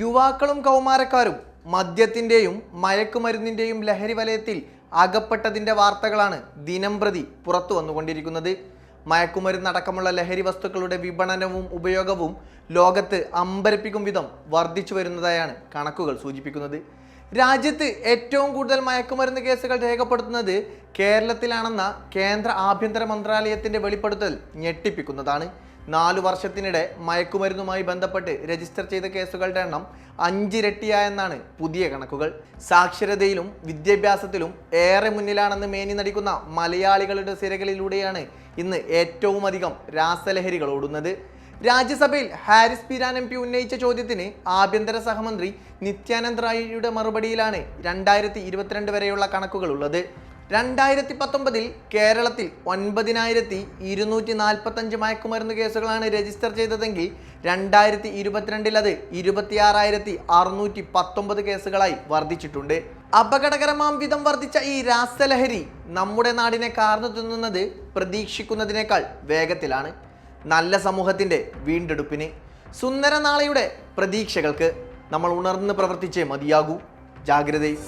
യുവാക്കളും കൗമാരക്കാരും മദ്യത്തിന്റെയും മയക്കുമരുന്നിന്റെയും ലഹരി വലയത്തിൽ അകപ്പെട്ടതിന്റെ വാർത്തകളാണ് ദിനം പ്രതി പുറത്തു വന്നുകൊണ്ടിരിക്കുന്നത്. മയക്കുമരുന്നടക്കമുള്ള ലഹരി വസ്തുക്കളുടെ വിപണനവും ഉപയോഗവും ലോകത്ത് അമ്പരപ്പിക്കും വിധം വർദ്ധിച്ചു വരുന്നതായാണ് കണക്കുകൾ സൂചിപ്പിക്കുന്നത്. രാജ്യത്ത് ഏറ്റവും കൂടുതൽ മയക്കുമരുന്ന് കേസുകൾ രേഖപ്പെടുത്തുന്നത് കേരളത്തിലാണെന്ന കേന്ദ്ര ആഭ്യന്തര മന്ത്രാലയത്തിന്റെ വെളിപ്പെടുത്തൽ ഞെട്ടിപ്പിക്കുന്നതാണ്. നാലു വർഷത്തിനിടെ മയക്കുമരുന്നുമായി ബന്ധപ്പെട്ട് രജിസ്റ്റർ ചെയ്ത കേസുകളുടെ എണ്ണം അഞ്ചിരട്ടിയായെന്നാണ് പുതിയ കണക്കുകൾ. സാക്ഷരതയിലും വിദ്യാഭ്യാസത്തിലും ഏറെ മുന്നിലാണെന്ന് മേനി നടിക്കുന്ന മലയാളികളുടെ സിരകളിലൂടെയാണ് ഇന്ന് ഏറ്റവും അധികം രാസലഹരികൾ ഓടുന്നത്. രാജ്യസഭയിൽ ഹാരിസ് പിരാൻ എം പി ഉന്നയിച്ച ചോദ്യത്തിന് ആഭ്യന്തര സഹമന്ത്രി നിത്യാനന്ദ് റായിയുടെ മറുപടിയിലാണ് രണ്ടായിരത്തി ഇരുപത്തിരണ്ട് വരെയുള്ള കണക്കുകൾ ഉള്ളത് രണ്ടായിരത്തി പത്തൊമ്പതിൽ കേരളത്തിൽ ഒൻപതിനായിരത്തി ഇരുന്നൂറ്റി നാൽപ്പത്തഞ്ച് മയക്കുമരുന്ന് കേസുകളാണ് രജിസ്റ്റർ ചെയ്തതെങ്കിൽ രണ്ടായിരത്തി ഇരുപത്തിരണ്ടിൽ അത് ഇരുപത്തിയാറായിരത്തി അറുന്നൂറ്റി പത്തൊമ്പത് കേസുകളായി വർദ്ധിച്ചിട്ടുണ്ട്. അപകടകരമാം വിധം വർദ്ധിച്ച ഈ രാസലഹരി നമ്മുടെ നാടിനെ കാർന്നു തിന്നുന്നത് പ്രതീക്ഷിക്കുന്നതിനേക്കാൾ വേഗത്തിലാണ്. നല്ല സമൂഹത്തിന്റെ വീണ്ടെടുപ്പിന് സുന്ദര നാളെയുടെ പ്രതീക്ഷകൾക്ക് നമ്മൾ ഉണർന്ന് പ്രവർത്തിച്ചേ മതിയാകൂ. ജാഗ്രതയും